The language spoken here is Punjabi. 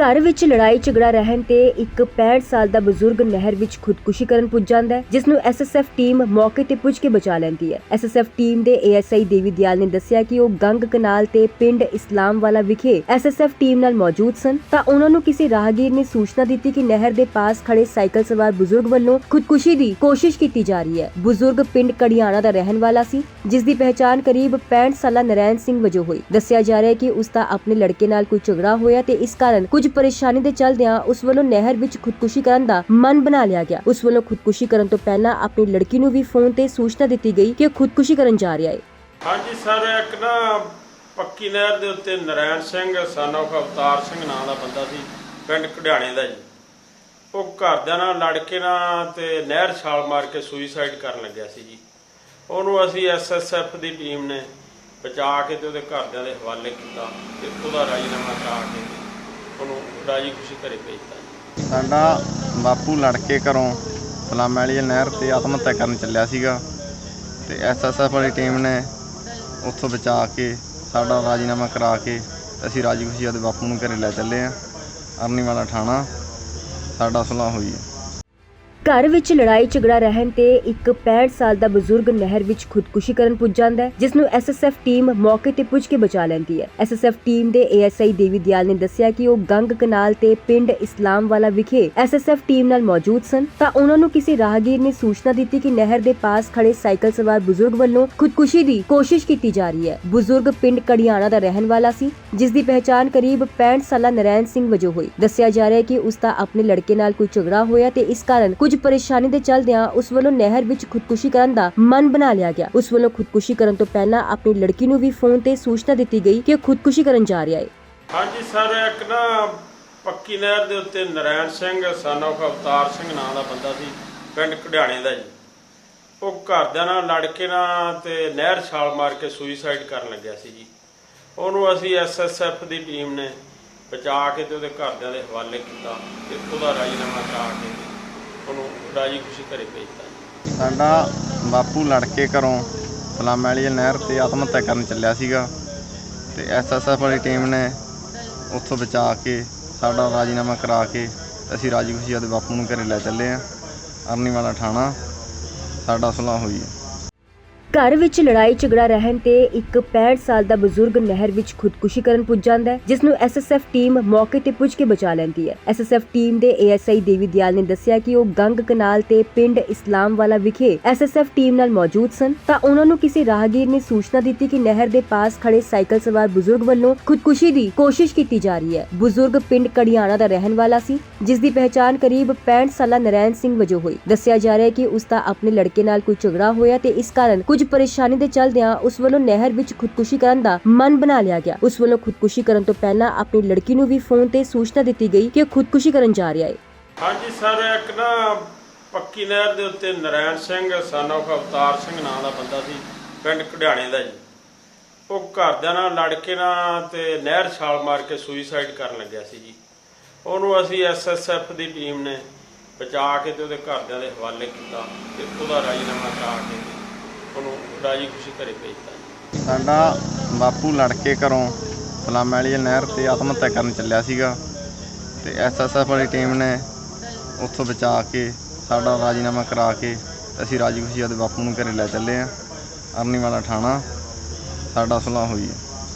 ਘਰ ਵਿੱਚ ਲੜਾਈ ਝਗੜਾ ਰਹਿਣ ਤੇ ਇੱਕ 65 ਸਾਲ ਦਾ ਬਜ਼ੁਰਗ ਨਹਿਰ ਵਿੱਚ ਖੁਦਕੁਸ਼ੀ ਕਰਨ ਪੁੱਜ ਜਾਂਦਾ ਹੈ, ਜਿਸ ਨੂੰ ਐਸਐਸਐਫ ਟੀਮ ਮੌਕੇ ਤੇ ਪੁੱਜ ਕੇ ਬਚਾ ਲੈਂਦੀ ਹੈ। ਐਸਐਸਐਫ ਟੀਮ ਦੇ ਏਐਸਆਈ ਦੇਵੀ ਦਿਆਲ ਨੇ ਦੱਸਿਆ ਕਿ ਉਹ ਗੰਗ ਕਨਾਲ ਤੇ ਪਿੰਡ ਇਸਲਾਮਵਾਲਾ ਵਿਖੇ ਐਸਐਸਐਫ ਟੀਮ ਨਾਲ ਮੌਜੂਦ ਸਨ। ਤਾਂ ਉਹਨਾਂ ਨੂੰ ਕਿਸੇ ਰਾਹਗੀਰ ਨੇ ਸੂਚਨਾ ਦਿੱਤੀ ਕਿ ਨਹਿਰ ਦੇ ਪਾਸ ਖੜੇ ਸਾਈਕਲ ਸਵਾਰ ਬਜ਼ੁਰਗ ਵੱਲੋਂ ਖੁਦਕੁਸ਼ੀ ਦੀ ਕੋਸ਼ਿਸ਼ ਕੀਤੀ ਜਾ ਰਹੀ ਹੈ। ਬਜ਼ੁਰਗ ਪਿੰਡ ਕੜਿਆਣਾ ਦਾ ਰਹਿਣ ਵਾਲਾ ਸੀ, ਜਿਸ ਦੀ ਪਹਿਚਾਣ ਕਰੀਬ 65 ਸਾਲਾ ਨਰੈਣ ਸਿੰਘ ਵਜੋਂ ਹੋਈ। ਦੱਸਿਆ ਜਾ ਰਿਹਾ ਹੈ ਕਿ ਉਸ ਦਾ ਆਪਣੇ ਲੜਕੇ ਨਾਲ ਕੋਈ ਝਗੜਾ ਹੋਇਆ ਤੇ ਇਸ ਕਾਰਨ ਕੁਝ ਪਰੇਸ਼ਾਨੀ ਦੇ ਚੱਲਦਿਆਂ ਉਸ ਵੱਲੋਂ ਨਹਿਰ ਵਿੱਚ ਖੁਦਕੁਸ਼ੀ ਕਰਨ ਦਾ ਮਨ ਬਣਾ ਲਿਆ ਗਿਆ। ਉਸ ਵੱਲੋਂ ਖੁਦਕੁਸ਼ੀ ਕਰਨ ਤੋਂ ਪਹਿਲਾਂ ਆਪਣੀ ਲੜਕੀ ਨੂੰ ਵੀ ਫੋਨ ਤੇ ਸੂਚਨਾ ਦਿੱਤੀ ਗਈ ਕਿ ਉਹ ਖੁਦਕੁਸ਼ੀ ਕਰਨ ਜਾ ਰਿਹਾ ਹੈ ਹਾਂਜੀ ਸਰ, ਇੱਕ ਨਾ ਪੱਕੀ ਨਹਿਰ ਦੇ ਉੱਤੇ ਨਰੈਣ ਸਿੰਘ, son ਅਵਤਾਰ ਸਿੰਘ ਨਾਂ ਦਾ ਬੰਦਾ ਸੀ, ਪਿੰਡ ਕਢਿਆਣੇ ਦਾ ਜੀ। ਉਹ ਘਰਦਿਆਂ ਨਾਲ ਲੜ ਕੇ ਨਾ ਤੇ ਨਹਿਰ ਛਾਲ ਮਾਰ ਕੇ ਸੁਈਸਾਈਡ ਕਰਨ ਲੱਗਿਆ ਸੀ ਜੀ। ਉਹਨੂੰ ਅਸੀਂ ਐਸਐਸਐਫ ਦੀ ਟੀਮ ਨੇ ਬਚਾ ਕੇ ਤੇ ਉਹਦੇ ਘਰਦਿਆਂ ਦੇ ਹਵਾਲੇ ਕੀਤਾ ਤੇ ਉਹਦਾ ਰਾਜੀਨਾਮਾ ਕਰਾ ਕੇ ਉਹਨੂੰ ਰਾਜੀ ਖੁਸ਼ੀ ਘਰੇ ਭੇਜਤਾ ਸਾਡਾ ਬਾਪੂ ਲੜ ਕੇ ਘਰੋਂ ਸਲਾਮੇ ਵਾਲੀ ਨਹਿਰ ਤੇ ਆਤਮ ਹੱਤਿਆ ਕਰਨ ਚੱਲਿਆ ਸੀਗਾ ਤੇ ਐਸਐਸਐਫ ਵਾਲੀ ਟੀਮ ਨੇ ਉੱਥੋਂ ਬਚਾ ਕੇ ਸਾਡਾ ਰਾਜੀਨਾਮਾ ਕਰਾ ਕੇ ਅਸੀਂ ਰਾਜੀ ਖੁਸ਼ੀ ਆਪਦੇ ਬਾਪੂ ਨੂੰ ਘਰੇ ਲੈ ਚੱਲੇ ਆ ਅਰਨੀਵਾਲਾ ਥਾਣਾ, ਸਾਡਾ ਸੁਲਾਹ ਹੋਈ ਹੈ। ਘਰ ਵਿੱਚ ਲੜਾਈ ਝਗੜਾ ਰਹਿਣ ਤੇ ਇੱਕ 65 ਸਾਲ ਦਾ ਬਜ਼ੁਰਗ ਨਹਿਰ ਵਿੱਚ ਖੁਦਕੁਸ਼ੀ ਕਰਨ ਪੁੱਜ ਜਾਂਦਾ ਹੈ ਜਿਸ ਨੂੰ ਐਸਐਸਐਫ ਟੀਮ ਮੌਕੇ ਤੇ ਪੁੱਜ ਕੇ ਬਚਾ ਲੈਂਦੀ ਹੈ। ਐਸਐਸਐਫ ਟੀਮ ਦੇ ਏਐਸਆਈ ਦੇਵੀ ਦਿਆਲ ਨੇ ਦੱਸਿਆ ਕਿ ਉਹ ਗੰਗ ਕਨਾਲ ਤੇ ਪਿੰਡ ਇਸਲਾਮਵਾਲਾ ਵਿਖੇ ਐਸਐਸਐਫ ਟੀਮ ਨਾਲ ਮੌਜੂਦ ਸਨ। ਤਾਂ ਉਹਨਾਂ ਨੂੰ ਕਿਸੇ ਰਾਹਗੀਰ ਨੇ ਸੂਚਨਾ ਦਿੱਤੀ ਕਿ ਨਹਿਰ ਦੇ ਪਾਸ ਖੜੇ ਸਾਈਕਲ ਸਵਾਰ ਬਜ਼ੁਰਗ ਵੱਲੋਂ ਖੁਦਕੁਸ਼ੀ ਦੀ ਕੋਸ਼ਿਸ਼ ਕੀਤੀ ਜਾ ਰਹੀ ਹੈ। ਬਜ਼ੁਰਗ ਪਿੰਡ ਕੜਿਆਣਾ ਦਾ ਰਹਿਣ ਵਾਲਾ ਸੀ, ਜਿਸ ਦੀ ਪਹਿਚਾਣ ਕਰੀਬ 65 ਸਾਲਾ ਨਰੈਣ ਸਿੰਘ ਵਜੋਂ ਹੋਈ। ਦੱਸਿਆ ਜਾ ਰਿਹਾ ਹੈ ਕਿ ਉਸ ਦਾ ਆਪਣੇ ਲੜਕੇ ਨਾਲ ਕੋਈ ਝਗੜਾ ਹੋਇਆ ਤੇ ਇਸ ਕਾਰਨ ਕੁਝ ਪਰੇਸ਼ਾਨੀ ਦੇ ਚੱਲਦਿਆਂ ਉਸ ਵੱਲੋਂ ਨਹਿਰ ਵਿੱਚ ਖੁਦਕੁਸ਼ੀ ਕਰਨ ਦਾ ਮਨ ਬਣਾ ਲਿਆ ਗਿਆ। ਉਸ ਵੱਲੋਂ ਖੁਦਕੁਸ਼ੀ ਕਰਨ ਤੋਂ ਪਹਿਲਾਂ ਆਪਣੀ ਲੜਕੀ ਨੂੰ ਵੀ ਫੋਨ ਤੇ ਸੂਚਨਾ ਦਿੱਤੀ ਗਈ ਕਿ ਉਹ ਖੁਦਕੁਸ਼ੀ ਕਰਨ ਜਾ ਰਿਹਾ ਹੈ। ਹਾਂਜੀ ਸਰ, ਇੱਕ ਨਾ ਪੱਕੀ ਨਹਿਰ ਦੇ ਉੱਤੇ ਨਰੈਣ ਸਿੰਘ, son ਅਵਤਾਰ ਸਿੰਘ ਨਾਂ ਦਾ ਬੰਦਾ ਸੀ, ਪਿੰਡ ਕਢਿਆਣੇ ਦਾ ਜੀ। ਉਹ ਘਰਦਿਆਂ ਨਾਲ ਲੜ ਕੇ ਨਾ ਤੇ ਨਹਿਰ ਛਾਲ ਮਾਰ ਕੇ ਸੁਈਸਾਈਡ ਕਰਨ ਲੱਗਿਆ ਸੀ ਜੀ। ਉਹਨੂੰ ਅਸੀਂ ਐਸਐਸਐਫ ਦੀ ਟੀਮ ਨੇ ਬਚਾ ਕੇ ਤੇ ਉਹਦੇ ਘਰਦਿਆਂ ਦੇ ਹਵਾਲੇ ਕੀਤਾ ਤੇ ਉਹਦਾ ਰਾਜੀਨਾਮਾ ਕਰਾ ਕੇ ਉਹਨੂੰ ਰਾਜੀ ਖੁਸ਼ੀ ਘਰੇ ਭੇਜਤਾ ਸਾਡਾ ਬਾਪੂ ਲੜ ਕੇ ਘਰੋਂ ਸਲਾਮੇ ਵਾਲੀ ਨਹਿਰ ਤੇ ਆਤਮ ਹੱਤਿਆ ਕਰਨ ਚੱਲਿਆ ਸੀਗਾ ਤੇ ਐਸਐਸਐਫ ਵਾਲੀ ਟੀਮ ਨੇ ਉੱਥੋਂ ਬਚਾ ਕੇ ਸਾਡਾ ਰਾਜੀਨਾਮਾ ਕਰਾ ਕੇ ਅਸੀਂ ਰਾਜੀ ਖੁਸ਼ੀ ਆਪਦੇ ਬਾਪੂ ਨੂੰ ਘਰੇ ਲੈ ਚੱਲੇ ਆ ਅਰਨੀ ਵਾਲਾ ਥਾਣਾ, ਸਾਡਾ ਸੁਲਾਹ ਹੋਈ ਹੈ। ਘਰ ਵਿੱਚ ਲੜਾਈ ਝਗੜਾ ਰਹਿਣ ਤੇ ਇੱਕ 65 ਸਾਲ ਦਾ ਬਜ਼ੁਰਗ ਨਹਿਰ ਵਿੱਚ ਖੁਦਕੁਸ਼ੀ ਕਰਨ ਪੁੱਜ ਜਾਂਦਾ ਹੈ, ਜਿਸ ਨੂੰ ਐਸਐਸਐਫ ਟੀਮ ਮੌਕੇ ਤੇ ਪੁੱਜ ਕੇ ਬਚਾ ਲੈਂਦੀ ਹੈ। ਐਸਐਸਐਫ ਟੀਮ ਦੇ ਏਐਸਆਈ ਦੇਵੀ ਦਿਆਲ ਨੇ ਦੱਸਿਆ ਕਿ ਉਹ ਗੰਗ ਕਨਾਲ ਤੇ ਪਿੰਡ ਇਸਲਾਮਵਾਲਾ ਵਿਖੇ ਐਸਐਸਐਫ ਟੀਮ ਨਾਲ ਮੌਜੂਦ ਸਨ। ਤਾਂ ਉਹਨਾਂ ਨੂੰ ਕਿਸੇ ਰਾਹਗੀਰ ਨੇ ਸੂਚਨਾ ਦਿੱਤੀ ਕਿ ਨਹਿਰ ਦੇ ਪਾਸ ਖੜੇ ਸਾਈਕਲ ਸਵਾਰ ਬਜ਼ੁਰਗ ਵੱਲੋਂ ਖੁਦਕੁਸ਼ੀ ਦੀ ਕੋਸ਼ਿਸ਼ ਕੀਤੀ ਜਾ ਰਹੀ ਹੈ। ਬਜ਼ੁਰਗ ਪਿੰਡ ਕੜਿਆਣਾ ਦਾ ਰਹਿਣ ਵਾਲਾ ਸੀ, ਜਿਸ ਦੀ ਪਹਿਚਾਣ ਕਰੀਬ 65 ਸਾਲਾ ਨਰੈਣ ਸਿੰਘ ਵਜੋਂ ਹੋਈ। ਦੱਸਿਆ ਜਾ ਰਿਹਾ ਹੈ ਕਿ ਉਸ ਦਾ ਆਪਣੇ ਲੜਕੇ ਨਾਲ ਕੋਈ ਝਗੜਾ ਹੋਇਆ ਤੇ ਇਸ ਕਾਰਨ ਕੁਝ ਪਰੇਸ਼ਾਨੀ ਦੇ ਚੱਲਦਿਆਂ ਉਸ ਵੱਲੋਂ ਨਹਿਰ ਵਿੱਚ ਖੁਦਕੁਸ਼ੀ ਕਰਨ ਦਾ ਮਨ ਬਣਾ ਲਿਆ ਗਿਆ। ਉਸ ਵੱਲੋਂ ਖੁਦਕੁਸ਼ੀ ਕਰਨ ਤੋਂ ਪਹਿਲਾਂ ਆਪਣੀ ਲੜਕੀ ਨੂੰ ਵੀ ਫੋਨ ਤੇ ਸੂਚਨਾ ਦਿੱਤੀ ਗਈ ਕਿ ਉਹ ਖੁਦਕੁਸ਼ੀ ਕਰਨ ਜਾ ਰਿਹਾ ਹੈ। ਹਾਂਜੀ ਸਰ, ਇੱਕ ਨਾ ਪੱਕੀ ਨਹਿਰ ਦੇ ਉੱਤੇ ਨਰੈਣ ਸਿੰਘ, son ਅਵਤਾਰ ਸਿੰਘ ਨਾਂ ਦਾ ਬੰਦਾ ਸੀ, ਪਿੰਡ ਕਢਿਆਣੇ ਦਾ ਜੀ। ਉਹ ਘਰਦਿਆਂ ਨਾਲ ਲੜ ਕੇ ਨਾ ਤੇ ਨਹਿਰ ਛਾਲ ਮਾਰ ਕੇ ਸੁਈਸਾਈਡ ਕਰਨ ਲੱਗਿਆ ਸੀ ਜੀ। ਉਹਨੂੰ ਅਸੀਂ ਐਸਐਸਐਫ ਦੀ ਟੀਮ ਨੇ ਬਚਾ ਕੇ ਤੇ ਉਹਦੇ ਘਰਦਿਆਂ ਦੇ ਹਵਾਲੇ ਕੀਤਾ ਤੇ ਉਹਦਾ ਰਾਜੀਨਾਮਾ ਕਰਾ ਕੇ ਉਹਨੂੰ ਰਾਜੀ ਖੁਸ਼ੀ ਘਰੇ ਭੇਜਤਾ ਸਾਡਾ ਬਾਪੂ ਲੜ ਕੇ ਘਰੋਂ ਸਲਾਮੇ ਵਾਲੀ ਨਹਿਰ ਤੇ ਆਤਮ ਹੱਤਿਆ ਕਰਨ ਚੱਲਿਆ ਸੀਗਾ ਤੇ ਐਸਐਸਐਫ ਵਾਲੀ ਟੀਮ ਨੇ ਉੱਥੋਂ ਬਚਾ ਕੇ, ਸਾਡਾ ਰਾਜੀਨਾਮਾ ਕਰਾ ਕੇ ਅਸੀਂ ਰਾਜੀ ਖੁਸ਼ੀ ਆਪਦੇ ਬਾਪੂ ਨੂੰ ਘਰੇ ਲੈ ਚੱਲੇ ਆ ਅਰਨੀਵਾਲਾ ਥਾਣਾ, ਸਾਡਾ ਸੁਲਾਹ ਹੋਈ ਹੈ।